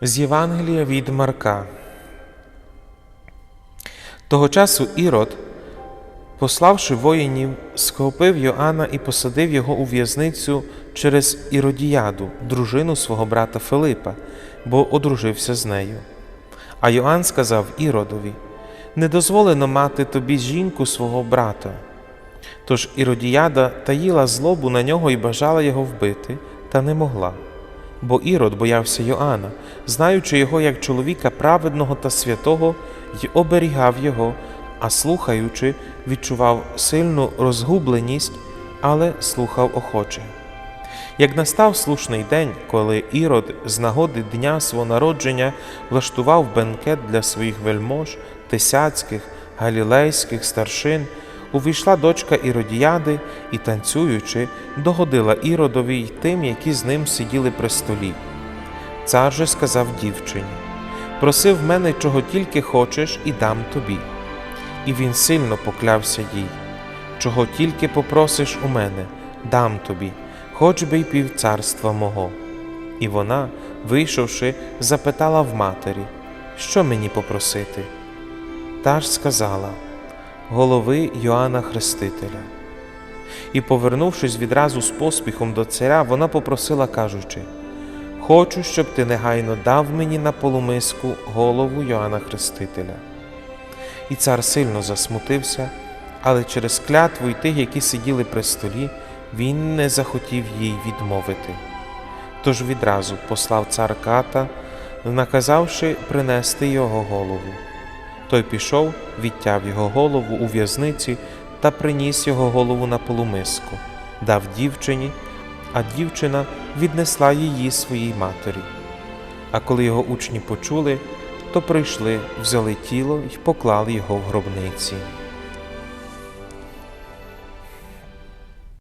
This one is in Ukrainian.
З Євангелія від Марка. Того часу Ірод, пославши воїнів, схопив Йоанна і посадив його у в'язницю через Іродіяду, дружину свого брата Филипа, бо одружився з нею. А Йоанн сказав Іродові: Не дозволено мати тобі жінку свого брата. Тож Іродіяда таїла злобу на нього і бажала його вбити, та не могла. Бо Ірод боявся Йоанна, знаючи його як чоловіка праведного та святого, й оберігав його, а слухаючи, відчував сильну розгубленість, але слухав охоче. Як настав слушний день, коли Ірод з нагоди дня свого народження влаштував бенкет для своїх вельмож, тисяцьких, галілейських старшин, увійшла дочка Іродіяди і, танцюючи, догодила Іродові й тим, які з ним сиділи при столі. Цар же сказав дівчині: Проси в мене, чого тільки хочеш, і дам тобі. І він сильно поклявся їй: Чого тільки попросиш у мене, дам тобі, хоч би й півцарства мого. І вона, вийшовши, запитала в матері, що мені попросити. Та ж сказала голови Йоанна Хрестителя. І, повернувшись відразу з поспіхом до царя, вона попросила, кажучи: Хочу, щоб ти негайно дав мені на полумиску голову Йоанна Хрестителя. І цар сильно засмутився, але через клятву й тих, які сиділи при столі, він не захотів їй відмовити. Тож відразу послав цар ката, наказавши принести його голову. Той пішов, відтяв його голову у в'язниці та приніс його голову на полумиску, дав дівчині, а дівчина віднесла її своїй матері. А коли його учні почули, то прийшли, взяли тіло й поклали його в гробниці.